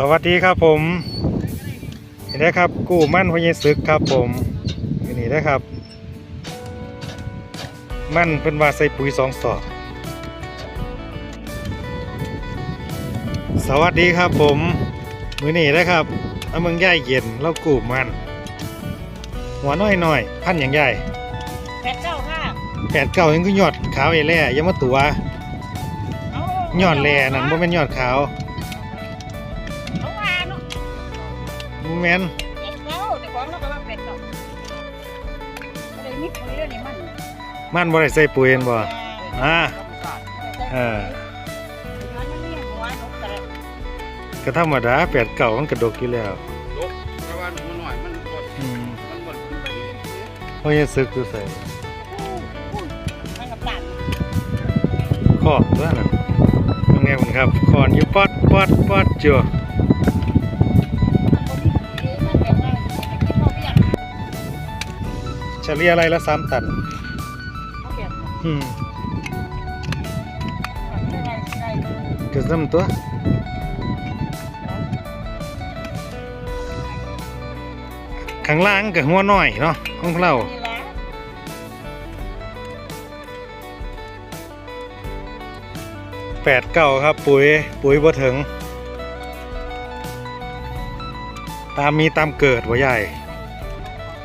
สวัสดีครับผมเห็นไหมครับกู้มั่นพญศึกครับผมอันนี้นะครับ มั่นเป็นว่าใส่ปุ๋ยสองสอบสวัสดีครับผมมือนี้นะครับเอาเมืองย่ายเย็นเรากู้มัน หัวน้อยหน่อยๆพันอย่างใหญ่แปดเก้าค่ะแปดเก้าเห็นก็ยอดขาวไอ้แล่อยังมาตัวเอายอดแล่นั่นบ่เป็นยอดขาว แม่นเป็ดเก้าแต่ของเราก็ว่าเป็ดเก้าอะไรนิดปุ๋ยเรื่องนี้มันมันบ่ได้ใส่ปุ๋ยเห็นบ่อ่าเออมันไม่มีหัวนกกระก็ธรรมดาแปดเก่ามันกระดกอยู่แล้วลุกเพราะว่าหนูหน่อยมันบดอืมมันบดขึ้นไปเรื่อยเพราะยังซึกอยู่ใส่มันกับตันคอตัวนั้นยังไงมันครับคอนอยู่ปอดปอดปอดจัว ฉลี่ยอะไรละสามตันเขาเก็บอืมได้ได้ก็ซ้ำตัวข้างล่างกับหัวน้อยเนาะของเรานี่ละแปดเก่าครับปุ๋ยปุ๋ยบ่ถึง ตามมีตามเกิดว่าใหญ่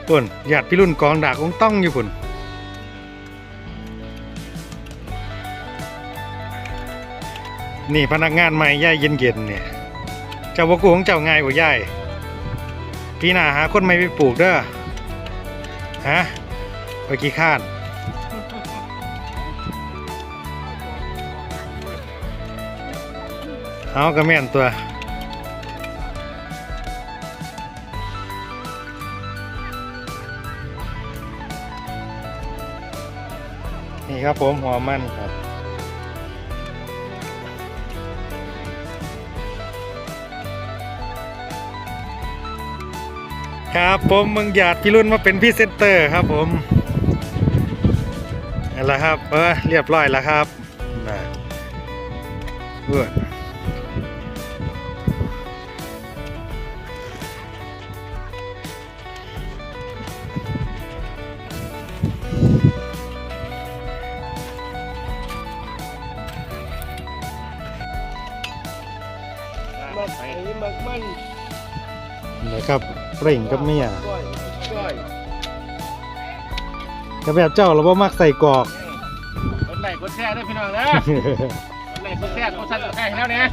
ปุ่นหยาดพี่รุ่นกองดากองต้องอยู่ปุ่นนี่พนักงานใหม่ย่ายเย็นๆเนี่ยเจ้าบกูของเจ้าง่ายกว่าย่ายพี่นาหาคนไม่ไปปลูกเด้อฮะไปกี่ข้านเอากระแม่นตัว นี่ครับผมหัวมันครับ ครับผมมึงหยาดพี่รุ่นมาเป็นพรี่เซนเตอร์ครับผมนั่นแหละครับเออเรียบร้อยแล้วครับนะเพื่อน มันมันนะครับเปล่งกับเมียก้อยก้อยกับแบบเจ้าเราบ่มักใส่กรอกกดไลค์กดแชร์ด้วยพี่น้องนะกดไลค์กดแชร์กดซับสไครต์ให้แล้วเนี่ย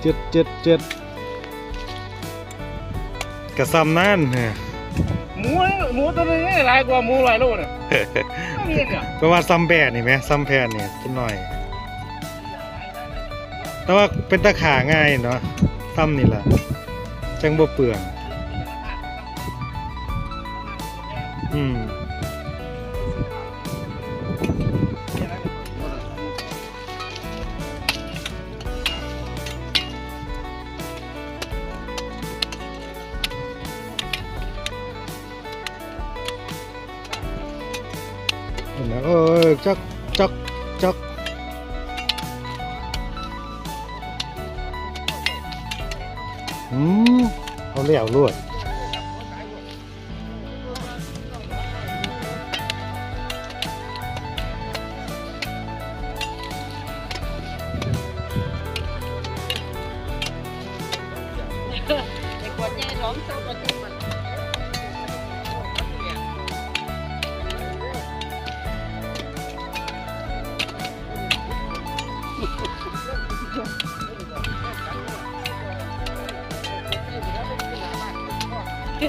เจ็ดเจ็ดเจ็ดกระซำนั่น หมูหมูตัวนึงหลายกว่าหมูหลายโลเนี่ยเนี่ยก็ว่าซัมแบดนี่ไหมซัมแพนเนี่ยกินหน่อย แต่ว่าเป็นตะขาง่ายเนาะซ้ำนี่แหละจังบ่เปลืองอืม เห็นไหมเออจักจักจักอืมเอาเลี้ยว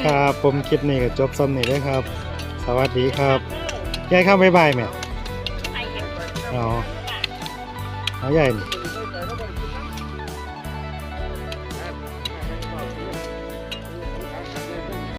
ครับผมคลิปนี้ก็จบซ้ำนี่เลยครับ สวัสดีครับยายเข้าบ๊ายบายแม่ไอ้เก็บเอาเอาใหญ่นี่เ